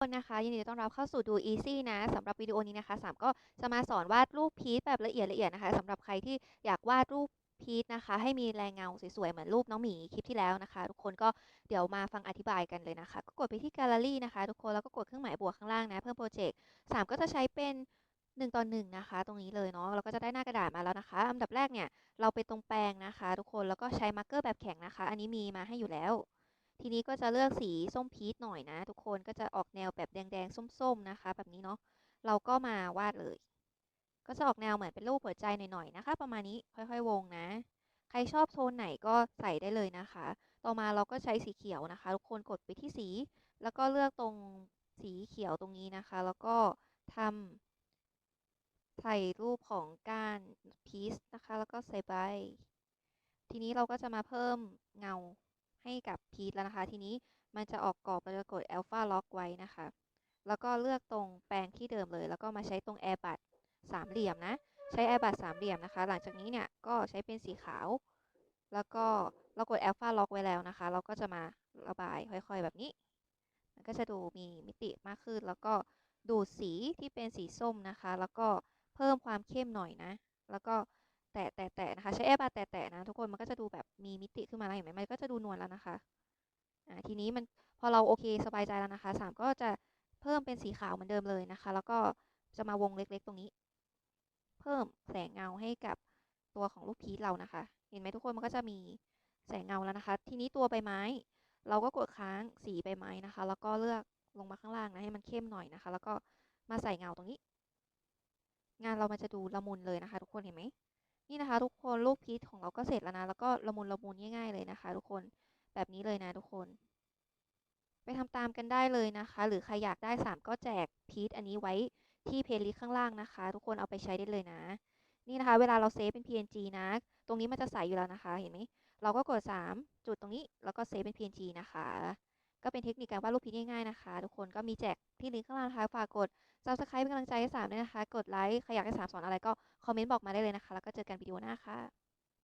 คนนะคะยินดีต้อนรับเข้าสู่ดู Easy นะสำหรับวิดีโอนี้นะคะสามก็จะมาสอนวาดรูปพีชแบบละเอียดละเอียดนะคะสำหรับใครที่อยากวาดรูปพีชนะคะ ให้มีแรงเงาสวยๆเหมือนรูปน้องหมีคลิปที่แล้วนะคะ ทุกคนก็เดี๋ยวมาฟังอธิบายกันเลยนะคะ ก็กดไปที่แกลเลอรี่นะคะทุกคนแล้วก็กดเครื่องหมายบวกข้างล่างนะเพิ่มโปรเจกต์สามก็จะใช้เป็น1ต่อ1นะคะ ตรงนี้เลยเนาะเราก็จะได้หน้ากระดาษมาแล้วนะคะอันดับแรกเนี่ยเราไปตรงแปรงนะคะ ทุกคนแล้วก็ใช้มาร์กเกอร์แบบแข็งนะคะ อันนี้มีมาให้อยู่แล้ว ทีนี้ก็จะเลือกสีส้มพีชหน่อยนะ ทุกคนก็จะออกแนวแบบแดงๆ ส้มๆนะคะ แบบนี้เนาะเราก็มาวาดเลย ก็จะออกแนวเหมือนเป็นรูปหัวใจหน่อยๆนะคะ ประมาณนี้ค่อยๆวงนะ ใครชอบโทนไหนก็ใส่ได้เลยนะคะ ต่อมาเราก็ใช้สีเขียวนะคะ ทุกคนกดไปที่สี แล้วก็เลือกตรงสีเขียวตรงนี้นะคะ แล้วก็ทำใส่รูปของก้านพีชนะคะ แล้วก็ใส่ใบทีนี้เราก็จะมาเพิ่มเงา ให้กับพีทแล้วนะคะ ทีนี้มันจะออกกรอบเราจะกด Alpha Lock ไว้นะคะ แล้วก็เลือกตรงแปลงที่เดิมเลย แล้วก็มาใช้ตรง Air b u d สามเหลี่ยมนะ ใช้ Air b u d สามเหลี่ยมนะคะ หลังจากนี้เนี่ยก็ใช้เป็นสีขาว แล้วก็เรากด Alpha Lock ไว้แล้วนะคะ เราก็จะมาระบายค่อยๆแบบนี้ มันก็จะดูมีมิติมากขึ้น แล้วก็ดูดสีที่เป็นสีส้มนะคะ แล้วก็เพิ่มความเข้มหน่อยนะ แล้วก็ แตะแตะแตะนะคะ ใช้แอร์บาร์แตะแตะนะทุกคนมันก็จะดูแบบมีมิติขึ้นมาแล้วเห็นไหมมันก็จะดูนวลแล้วนะคะอ่าทีนี้มันพอเราโอเคสบายใจแล้วนะคะสามก็จะเพิ่มเป็นสีขาวเหมือนเดิมเลยนะคะ แล้วก็จะมาวงเล็กๆ ตรงนี้ เพิ่มแสงเงาให้กับตัวของลูกพีชเรานะคะ เห็นไหมทุกคนมันก็จะมีแสงเงาแล้วนะคะ ทีนี้ตัวใบไม้ เราก็กดค้างสีใบไม้นะคะ แล้วก็เลือกลงมาข้างล่างนะให้มันเข้มหน่อยนะคะ แล้วก็มาใส่เงาตรงนี้ งานเรามันจะดูละมุนเลยนะคะ ทุกคนเห็นไหม นี่นะคะ ทุกคนรูปพีชของเราก็เสร็จแล้วนะ แล้วก็ละมุนละมุนง่ายๆเลยนะคะ ทุกคนแบบนี้เลยนะทุกคน ไปทำตามกันได้เลยนะคะ หรือใครอยากได้สามก็แจกพีชอันนี้ไว้ที่เพลย์ลิสต์ข้างล่างนะคะ ทุกคนเอาไปใช้ได้เลยนะ นี่นะคะ เวลาเราเซฟเป็น PNG นะ ตรงนี้มันจะใสอยู่แล้วนะคะ เห็นไหมเราก็กด 3 จุดตรงนี้แล้วก็เซฟเป็น PNG นะคะ ก็เป็นเทคนิคการวาดรูปพีชง่ายๆนะคะ ทุกคนก็มีแจกที่ลิงก์ข้างล่างนะคะฝากกด subscribe เป็นกำลังใจให้สามด้วยนะคะ กดไลค์ใครอยากให้สามสอนอะไรก็คอมเมนต์บอกมาได้เลยนะคะ แล้วก็เจอกันวิดีโอหน้าค่ะ